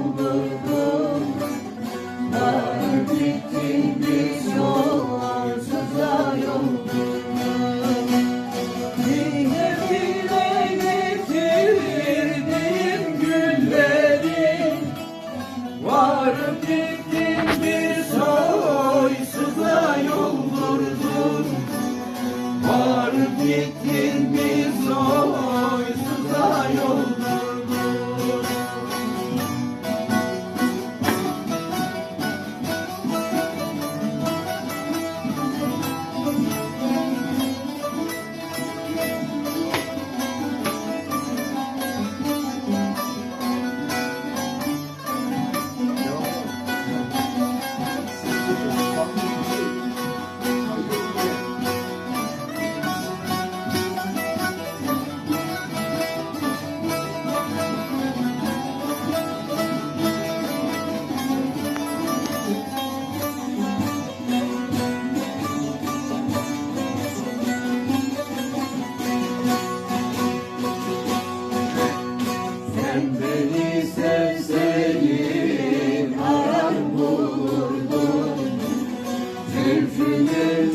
oldu Var bitti Sevseydim arar bulurdum Zülfünü